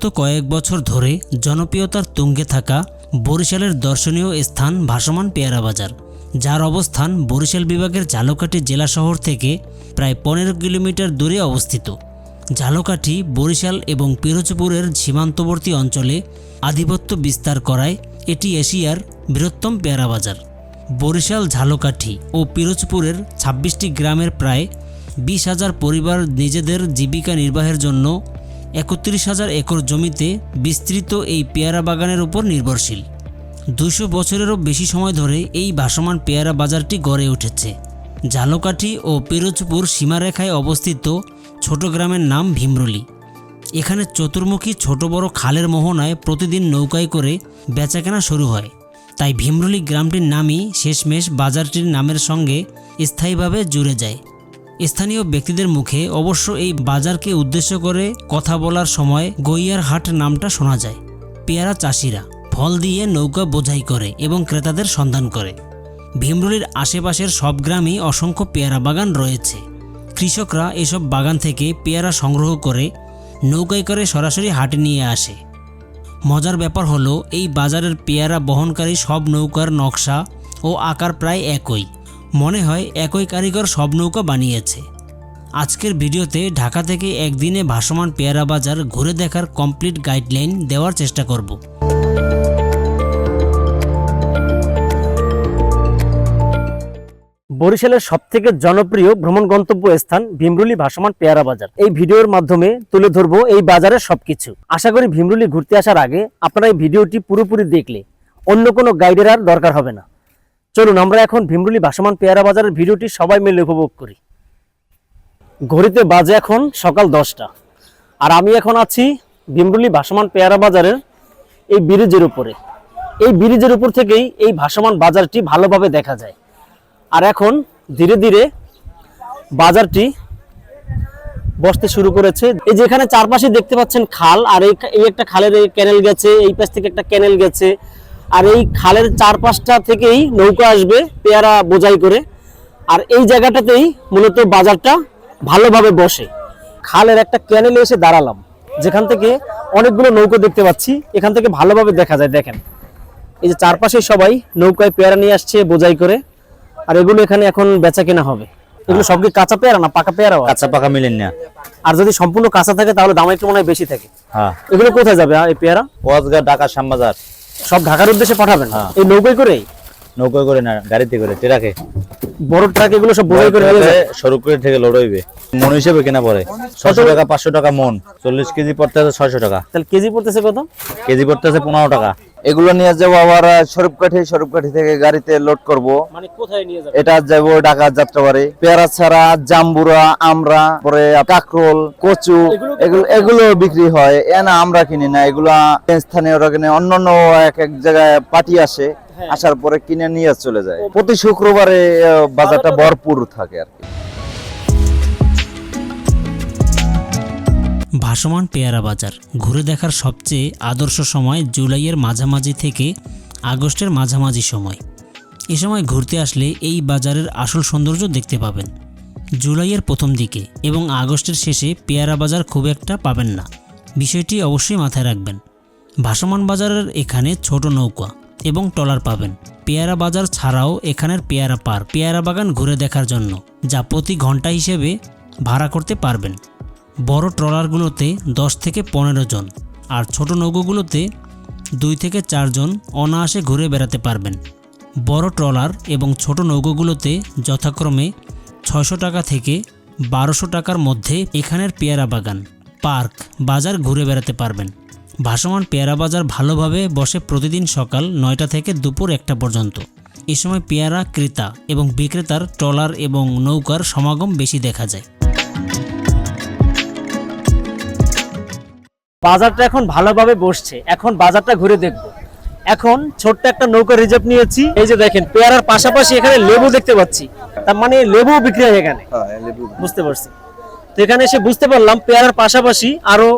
বিগত কয়েক বছর ধরে জনপ্রিয়তার তুঙ্গে থাকা বরিশালের দর্শনীয় স্থান ভাসমান পেয়ারা বাজার, যার অবস্থান বরিশাল বিভাগের ঝালকাঠি জেলা শহর থেকে প্রায় পনেরো কিলোমিটার দূরে অবস্থিত। ঝালকাঠি, বরিশাল এবং পিরোজপুরের সীমান্তবর্তী অঞ্চলে আধিপত্য বিস্তার করায় এটি এশিয়ার বৃহত্তম পেয়ারা বাজার। বরিশাল, ঝালকাঠি ও পিরোজপুরের ছাব্বিশটি গ্রামের প্রায় বিশ হাজার পরিবার নিজেদের জীবিকা নির্বাহের জন্য একত্রিশ হাজার একর জমিতে বিস্তৃত এই পেয়ারা বাগানের উপর নির্ভরশীল। দুশো বছরেরও বেশি সময় ধরে এই ভাসমান পেয়ারা বাজারটি গড়ে উঠেছে। ঝালকাঠি ও পিরোজপুর সীমারেখায় অবস্থিত ছোট গ্রামের নাম ভীমরুলি। এখানে চতুর্মুখী ছোট বড় খালের মোহনায় প্রতিদিন নৌকায় করে বেচাকেনা শুরু হয়। তাই ভীমরুলি গ্রামটির নামই শেষমেশ বাজারটির নামের সঙ্গে স্থায়ীভাবে জুড়ে যায়। স্থানীয় ব্যক্তিদের মুখে অবশ্য এই বাজারকে উদ্দেশ্য করে কথা বলার সময় গইয়ার হাট নামটা শোনা যায়। পেয়ারা চাষিরা ফল দিয়ে নৌকা বোঝাই করে এবং ক্রেতাদের সন্ধান করে। ভীমরুলির আশেপাশের সব গ্রামেই অসংখ্য পেয়ারা বাগান রয়েছে। কৃষকরা এসব বাগান থেকে পেয়ারা সংগ্রহ করে নৌকায় করে সরাসরি হাটে নিয়ে আসে। মজার ব্যাপার হলো, এই বাজারের পেয়ারা বহনকারী সব নৌকার নকশা ও আকার প্রায় একই। মনে হয় একই কারিগর সব নৌকা বানিয়েছে। আজকের ভিডিওতে ঢাকা থেকে একদিনে ভাসমান পেয়ারা বাজার ঘুরে দেখার কমপ্লিট গাইডলাইন দেওয়ার চেষ্টা করব। বরিশালের সব থেকে জনপ্রিয় ভ্রমণ গন্তব্য স্থান ভীমরুলি ভাসমান পেয়ারা বাজার। এই ভিডিওর মাধ্যমে তুলে ধরবো এই বাজারের সবকিছু। আশা করি ভীমরুলি ঘুরতে আসার আগে আপনারা এই ভিডিওটি পুরোপুরি দেখলে অন্য কোনো গাইডের আর দরকার হবে না। চলুন, আমরা এখন ভীমরুলি ভাসমান পেয়ারা বাজারের ভিডিওটি সবাই মিলে উপভোগ করি। ঘড়িতে বাজে এখন সকাল দশটা, আর আমি এখন আছি ভীমরুলি ভাসমান পেয়ারা বাজারের এই ব্রিজের উপরে। এই ব্রিজের উপর থেকেই এই ভাসমান বাজারটি ভালোভাবে দেখা যায়। আর এখন ধীরে ধীরে বাজারটি বসতে শুরু করেছে। এই যে এখানে চারপাশে দেখতে পাচ্ছেন খাল, আর এই একটা খালের ক্যানেল গেছে, এই পাশ থেকে একটা ক্যানেল গেছে। আর এই খালের চারপাশটা থেকেই নৌকা আসবে পেয়ারা বোঝাই করে। আর এই জায়গাটাতেই মূলত বাজারটা ভালোভাবে বসে। খালের একটা ক্যানেলে এসে দাঁড়ালাম যেখান থেকে অনেকগুলো নৌকা দেখতে পাচ্ছি। এখান থেকে ভালোভাবে দেখা যায় দেখেন। এই যে চারপাশে সবাই নৌকায় পেয়ারা নিয়ে আসছে বোঝাই করে। আর এগুলো এখানে এখন বেচা কেনা হবে। এগুলো সব কি কাঁচা পেয়ারা না পাকা পেয়ারা কাঁচা পাকা মিলেন না। আর যদি সম্পূর্ণ কাঁচা থাকে তাহলে দাম একটু মনে হয় বেশি থাকে। হ্যাঁ। এগুলো কোথায় যাবে এই পেয়ারা? ওয়াজগা ঢাকা শ্যামবাজার। সব ঢাকার উদ্দেশ্যে পাঠাবেন? হ্যাঁ। এই নৌকায় করে? নৌকায় করে না গাড়িতে করে ট্রাকে। বড় ট্রাক এগুলো সব বড় করে হবে সরু করে থেকে লড়াইবে। মন হিসেবে কেনা পড়ে। ছশো টাকা পাঁচশো টাকা মন। চল্লিশ কেজি পড়তে আছে ছয়শো টাকা। তাহলে কেজি পড়তেছে কত? কেজি পড়তেছে পনেরো টাকা। এগুলো নিয়ে যাব আবার স্বরূপকাঠি স্বরূপকাঠি থেকে গাড়িতে লোড করব। মানে কোথায় নিয়ে যাবে? এটা যাব ঢাকা যাত্রাবাড়ি। পেয়ারা ছাড়া জাম্বুরা আমরা পরে কাকরোল কচু এগুলো এগুলো বিক্রি হয়। এ না আমরা কিনি না। এগুলা স্থানীয়রা কিনে অন্যান্য এক এক জায়গায় পার্টি আসে আসার পরে কিনে নিয়ে চলে যায়। প্রতি শুক্রবারে বাজারটা ভরপুর থাকে আর কি। ভাসমান পেয়ারা বাজার। ঘুরে দেখার সবচেয়ে আদর্শ সময় জুলাইয়ের মাঝামাঝি থেকে আগস্টের মাঝামাঝি সময়। এ সময় ঘুরতে আসলে এই বাজারের আসল সৌন্দর্য দেখতে পাবেন। জুলাইয়ের প্রথম দিকে এবং আগস্টের শেষে পেয়ারা বাজার খুব একটা পাবেন না। বিষয়টি অবশ্যই মাথায় রাখবেন। ভাসমান বাজারের এখানে ছোট নৌকা এবং ট্রলার পাবেন। পেয়ারা বাজার ছাড়াও এখানের পেয়ারা পার পেয়ারা বাগান ঘুরে দেখার জন্য, যা প্রতি ঘণ্টা হিসেবে ভাড়া করতে পারবেন। বড় ট্রলারগুলোতে দশ থেকে পনেরো জন আর ছোট নৌকোগুলোতে দুই থেকে চারজন অনায়াসে ঘুরে বেড়াতে পারবেন। বড় ট্রলার এবং ছোট নৌকোগুলোতে যথাক্রমে ছয়শো টাকা থেকে বারোশো টাকার মধ্যে এখানের পেয়ারা বাগান, পার্ক, বাজার ঘুরে বেড়াতে পারবেন। ভাসমান পেয়ারা বাজার ভালোভাবে বসে প্রতিদিন সকাল নয়টা থেকে দুপুর একটা পর্যন্ত। এ সময় পেয়ারা, ক্রেতা এবং বিক্রেতার ট্রলার এবং নৌকার সমাগম বেশি দেখা যায়। বাজারটা এখন ভালোভাবে বসছে। এখন বাজারটা ঘুরে দেখব। এখন ছোট্ট একটা নৌকা রিজার্ভ নিয়েছি। এই যে দেখেন পেয়ারার পাশাপাশি এখানে লেবু দেখতে পাচ্ছি। তার মানে লেবু বিক্রি হয় এখানে। বুঝতে পারছি। তো এখানে এসে বুঝতে পারলাম পেয়ারার পাশাপাশি আরও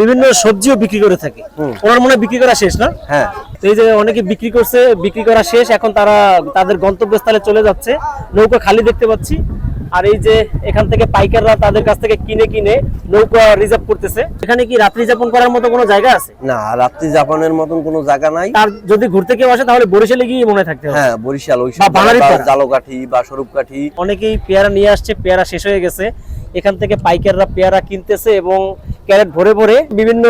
বিভিন্ন সবজিও বিক্রি করে থাকে। ওনার মনে বিক্রি করা শেষ না? হ্যাঁ। তো এই যে অনেকে বিক্রি করছে বিক্রি করা শেষ। এখন তারা তাদের গন্তব্যস্থলে চলে যাচ্ছে। নৌকা খালি দেখতে পাচ্ছি। আর এই যে এখান থেকে পাইকাররা তাদের কাছ থেকে কিনে কিনে নৌকা রিজার্ভ করতেছে। এখানে কি রাত্রি যাপন করার মতো কোনো জায়গা আছে? না রাত্রি যাপনের মতন কোনো জায়গা নাই। আর যদি ঘুরতে কেউ আসে তাহলে বরিশালে গিয়ে মনে থাকতে হবে। হ্যাঁ বরিশাল ওই বা বাঙালিপাড়া। জালকাঠি বা স্বরূপকাঠি। অনেকেই পেয়ারা নিয়ে আসছে পেয়ারা শেষ হয়ে গেছে। এখান থেকে পাইকাররা পেয়ারা কিনতেছে এবং ক্যারেট ভরে ভরে বিভিন্ন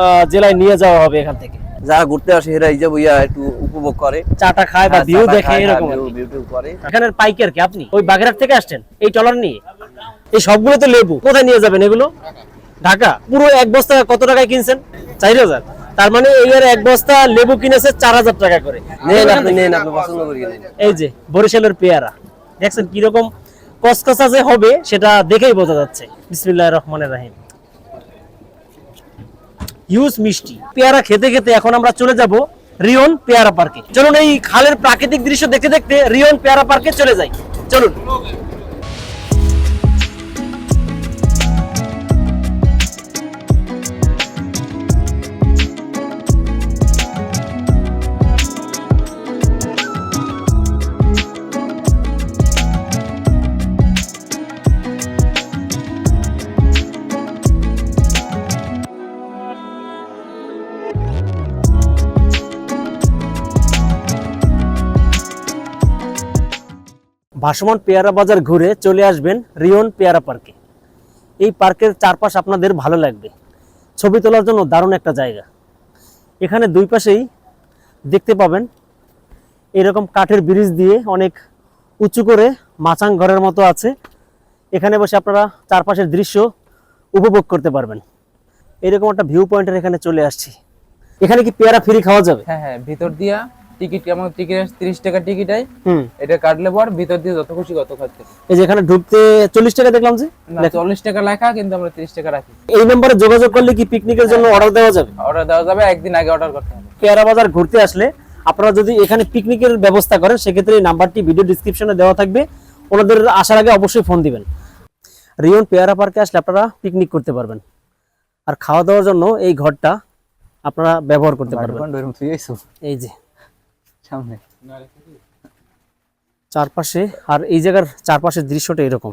আহ, জেলায় নিয়ে যাওয়া হবে এখান থেকে। যারা ঘুরতে আসে এরা এই যে বইয়া একটু উপভোগ করে। চাটা খায় বা হ্যাঁ, ভিউ দেখে এরকম হ্যাঁ, view টিউ করে। এখানের পাইকার কি আপনি? ওই বাগেরহাট থেকে আসছেন? এই টলার নিয়ে? এই সবগুলো তো লেবু। কোথায় নিয়ে যাবেন এগুলো? ঢাকা। পুরো এক বস্তা কত টাকায় কিনছেন? চার হাজার। তার মানে এই আর এক বস্তা লেবু কিনেছে চার হাজার টাকা করে। নেন আপনি নেন আপনি পছন্দ করি এই যে বরিশালের পেয়ারা। দেখছেন কীরকম কসকসা যে হবে সেটা দেখেই বোঝা যাচ্ছে। বিসমিল্লাহ রহমানের রাহিম। হিউজ মিষ্টি। পেয়ারা খেতে খেতে এখন আমরা চলে যাব রিয়ন পেয়ারা পার্কে। চলুন এই খালের প্রাকৃতিক দৃশ্য দেখতে দেখতে রিয়ন পেয়ারা পার্কে চলে যাই। চলুন। ভাসমান পেয়ারা বাজার ঘুরে চলে আসবেন রিয়ন পেয়ারা পার্কে। এই পার্কের চারপাশ আপনাদের ভালো লাগবে। ছবি তোলার জন্য দারুণ একটা জায়গা। এখানে দুই পাশেই দেখতে পাবেন এরকম কাঠের ব্রিজ দিয়ে অনেক উঁচু করে মাচাং ঘরের মতো আছে। এখানে বসে আপনারা চারপাশের দৃশ্য উপভোগ করতে পারবেন। এরকম একটা ভিউ পয়েন্টের এখানে চলে আসছি। এখানে কি পেয়ারা ফ্রি খাওয়া যাবে? হ্যাঁ হ্যাঁ ভিতর দিয়া টিকিট কেমন টিকিট তিরিশ টাকা টিকিট হয় এটা কাটলে পর ভিতর দিয়ে যত খুশি কত খাচ্ছে। এই যে এখানে ঢুকতে চল্লিশ টাকা দেখলাম যে? চল্লিশ টাকা লেখা কিন্তু আমরা তিরিশ টাকা রাখি। এই নম্বরে যোগাযোগ করলে কি পিকনিকের জন্য অর্ডার দেওয়া যাবে? অর্ডার দেওয়া যাবে একদিন আগে অর্ডার করতে হবে। পেয়ারা বাজার ঘুরতে আসলে আপনারা যদি এখানে পিকনিকের ব্যবস্থা করেন সেক্ষেত্রে এই নাম্বারটি ভিডিও ডিসক্রিপশনে দেওয়া থাকবে। ওনাদের আসার আগে অবশ্যই ফোন দিবেন। রিয়ন পেয়ারা পার্কে আসলে আপনারা পিকনিক করতে পারবেন। আর খাওয়া দাওয়ার জন্য এই ঘরটা আপনারা ব্যবহার করতে পারবেন। এই যে। সামনে। চারপাশে আর এই জায়গার চারপাশের দৃশ্যটা এরকম।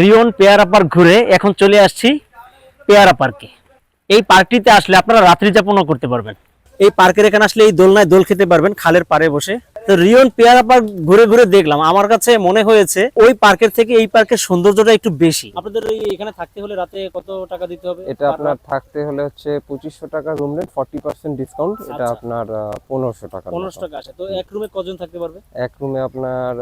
রিয়ন পেয়ারা পার্ক ঘুরে এখন চলে আসছি পেয়ারা পার্কে। এই পার্কটিতে আসলে আপনারা রাত্রি যাপনও করতে পারবেন। এই পার্কের এখানে আসলে এই দোলনায় দোল খেতে পারবেন খালের পাড়ে বসে। তো রিয়ন পেয়ারা পার্ক ঘুরে ঘুরে দেখলাম। আমার কাছে মনে হয়েছে ওই পার্কের থেকে এই পার্কের সৌন্দর্যটা একটু বেশি। আপনাদের এই এখানে থাকতে হলে রাতে কত টাকা দিতে হবে? এটা আপনার থাকতে হলে হচ্ছে পঁচিশশো টাকা room rent forty percent discount এটা। আপনার পনেরোশো টাকা। পনেরোশো টাকা আসে। তো এক রুমে কজন থাকতে পারবে? এক রুমে আপনার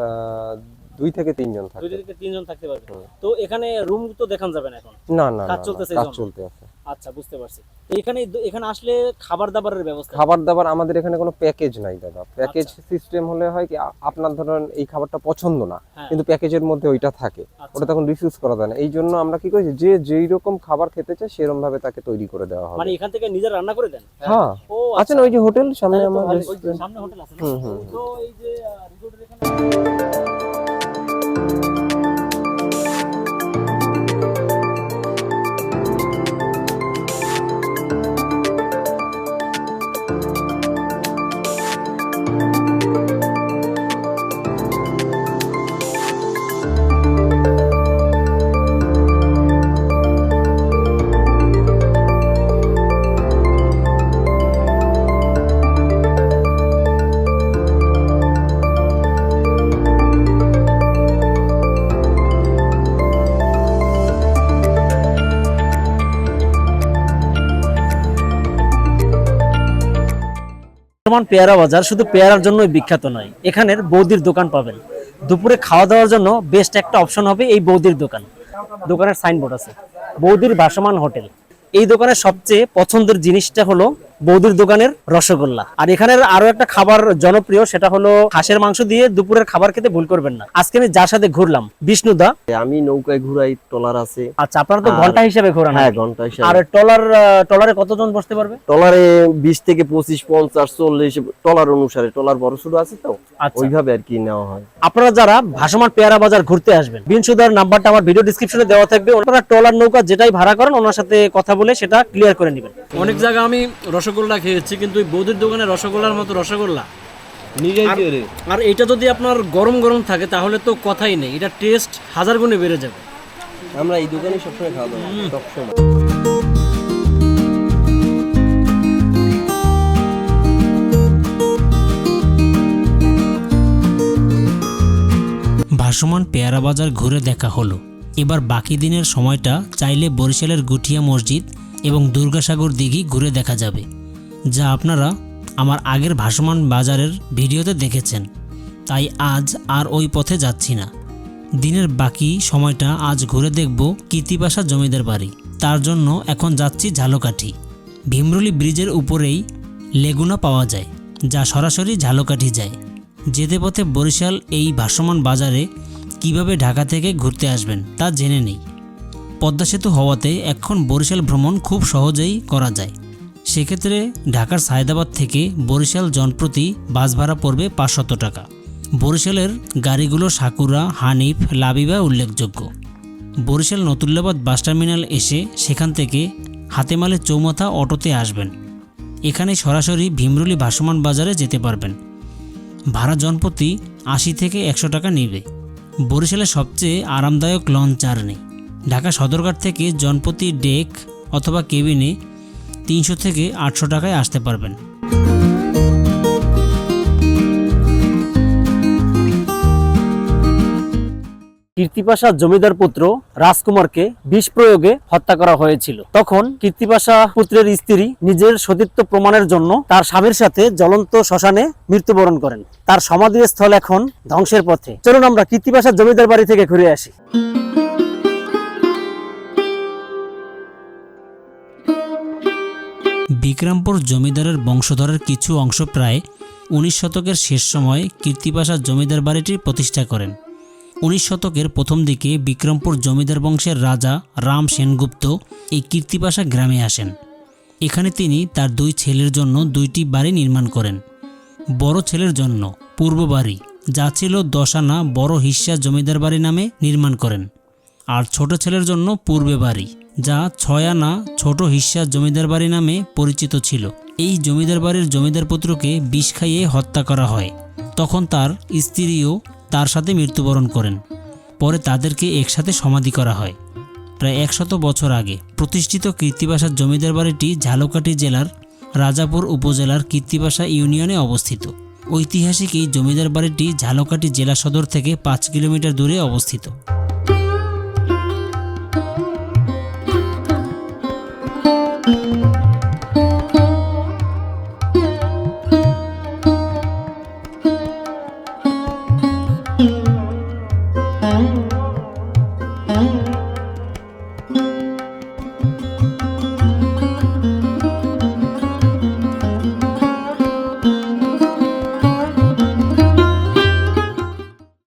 দুই থেকে তিনজন দুই থেকে তিনজন থাকতে পারবে। তো এখানে রুম তো দেখান যাবে না এখন? না না কাজ চলতেছে কাজ চলতে আছে। আচ্ছা বুঝতে পারছি। এখানে এখানে আসলে খাবার দাবারের ব্যবস্থা? খাবার দাবার আমাদের এখানে কোনো প্যাকেজ নাই দাদা। প্যাকেজ আচ্ছা। সিস্টেম হলে হয় কি আপনার ধরেন এই খাবারটা পছন্দ না হ্যাঁ। কিন্তু প্যাকেজের মধ্যে ওইটা থাকে। আচ্ছা। ওটা তখন রিফিউজ করা যায় না। এই জন্য আমরা কি করেছি যে যেই রকম খাবার খেতে চায় সেরকম ভাবে তাকে তৈরি করে দেওয়া হবে। মানে এখান থেকে নিজে রান্না করে দেন? হ্যাঁ। ও আছে না ওই যে হোটেল সামনে আমার। সামনে হোটেল আছে তো এই যে রিসোর্টের এখানে বর্তমান পেয়ারা বাজার শুধু পেয়ারার জন্যই বিখ্যাত নয়, এখানের বৌদির দোকান পাবেন। দুপুরে খাওয়া দাওয়ার জন্য বেস্ট একটা অপশন হবে এই বৌদির দোকান। দোকানের সাইনবোর্ড আছে, বৌদির ভাসমান হোটেল। এই দোকানের সবচেয়ে পছন্দের জিনিসটা হলো বৌদির দোকানের রসগোল্লা। আর এখানের আরও একটা খাবার জনপ্রিয় সেটা হলো হাঁসের মাংস দিয়ে দুপুরের খাবার খেতে ভুল করবেন না। আজকে আমি যার সাথে ঘুরলাম বিষ্ণুদা। আমি নৌকায় ঘুরাই ট্রলার আছে। আচ্ছা আপনারা তো ঘণ্টা হিসেবে ঘোরান হ্যাঁ? ঘণ্টা আর টলার টলারে কতজন বসতে পারবে? ট্রলারে বিশ থেকে পঁচিশ পঞ্চাশ চল্লিশ ট্রলার অনুসারে ট্রলার বড় ছোট আছে তো। আচ্ছা। ওইভাবে আর কি নেওয়া হয়। আপনারা যারা ভাসমান পেয়ারা বাজার ঘুরতে আসবেন বিনসুদার নাম্বারটা আমার ভিডিও ডিসক্রিপশনে দেওয়া থাকবে। ওনারা টলার নৌকা যেটাই ভাড়া করেন ওনার সাথে কথা বলে সেটা ক্লিয়ার করে নেবেন। অনেক জায়গা আমি রসগোল্লা খেয়েছি কিন্তু ওই বৌদির দোকানে রসগোল্লার মতো রসগোল্লা। আর- আর এটা যদি আপনার গরম গরম থাকে তাহলে তো কথাই নেই। এটা টেস্ট হাজার গুণে বেড়ে যাবে। আমরা এই দোকানে সবসময় খাওয়া দাওয়া সবসময়। ভাসমান পেয়ারা বাজার ঘুরে দেখা হলো। এবার বাকি দিনের সময়টা চাইলে বরিশালের গুঠিয়া মসজিদ এবং দুর্গাসাগর দিঘি ঘুরে দেখা যাবে। যা আপনারা আমার আগের ভাসমান বাজারের ভিডিওতে দেখেছেন। তাই আজ আর ওই পথে যাচ্ছি না। দিনের বাকি সময়টা আজ ঘুরে দেখব কীর্তিপাশা জমিদার বাড়ি। তার জন্য এখন যাচ্ছি ঝালকাঠি। ভীমরুলি ব্রিজের উপরেই লেগুনা পাওয়া যায়, যা সরাসরি ঝালকাঠি যায়। যেতে পথে বরিশাল এই ভাসমান বাজারে কীভাবে ঢাকা থেকে ঘুরতে আসবেন তা জেনে নেই। পদ্মা সেতু হওয়াতে এখন বরিশাল ভ্রমণ খুব সহজেই করা যায়। সেক্ষেত্রে ঢাকার সায়দাবাদ থেকে বরিশাল জনপ্রতি বাস ভাড়া পড়বে পাঁচশত টাকা। বরিশালের গাড়িগুলো সাকুরা হানিফ, লাবিবা উল্লেখযোগ্য। বরিশাল নতুল্লাবাদ বাস টার্মিনাল এসে সেখান থেকে হাতেমালে চৌমাথা অটোতে আসবেন। এখানে সরাসরি ভীমরুলি ভাসমান বাজারে যেতে পারবেন। ভাড়া জনপ্রতি আশি থেকে একশো টাকা নেবে। বরিশালের সবচেয়ে আরামদায়ক লঞ্চ জার্নি। ঢাকা সদরঘাট থেকে জনপ্রতি ডেক অথবা কেবিনে তিনশো থেকে আটশো টাকায় আসতে পারবেন। কীর্তিপাশা জমিদার পুত্র রাজকুমারকে বিষ প্রয়োগে হত্যা করা হয়েছিল। তখন কীর্তিপাশা পুত্রের স্ত্রী নিজের সতীত্ব প্রমাণের জন্য তার স্বামীর সাথে জ্বলন্ত শ্মশানে মৃত্যুবরণ করেন। তার সমাধিস্থল এখন ধ্বংসের পথে। চলুন আমরা কীর্তিপাশা জমিদার বাড়ি থেকে ঘুরে আসি। বিক্রমপুর জমিদারের বংশধরের কিছু অংশ প্রায় উনিশ শতকের শেষ সময় কীর্তিপাশা জমিদার বাড়িটি প্রতিষ্ঠা করেন। উনিশ শতকের প্রথম দিকে বিক্রমপুর জমিদার বংশের রাজা রাম সেনগুপ্ত এই কীর্তিপাশা গ্রামে আসেন। এখানে তিনি তার দুই ছেলের জন্য দুইটি বাড়ি নির্মাণ করেন। বড় ছেলের জন্য পূর্ব বাড়ি, যা ছিল দশ আনা বড় হিস্সা জমিদার বাড়ি নামে নির্মাণ করেন। আর ছোট ছেলের জন্য পূর্বে বাড়ি। যা ছয় আনা ছোট হিস্সা জমিদার বাড়ি নামে পরিচিত ছিল। এই জমিদার বাড়ির জমিদার পুত্রকে বিষ খাইয়ে হত্যা করা হয়। তখন তার স্ত্রীও তার সাথে মৃত্যুবরণ করেন। পরে তাদেরকে একসাথে সমাধি করা হয়। প্রায় একশত বছর আগে প্রতিষ্ঠিত কীর্তিবাসার জমিদার বাড়িটি ঝালকাঠি জেলার রাজাপুর উপজেলার কীর্তিবাসা ইউনিয়নে অবস্থিত। ঐতিহাসিক এই জমিদার বাড়িটি ঝালকাঠি জেলা সদর থেকে পাঁচ কিলোমিটার দূরে অবস্থিত।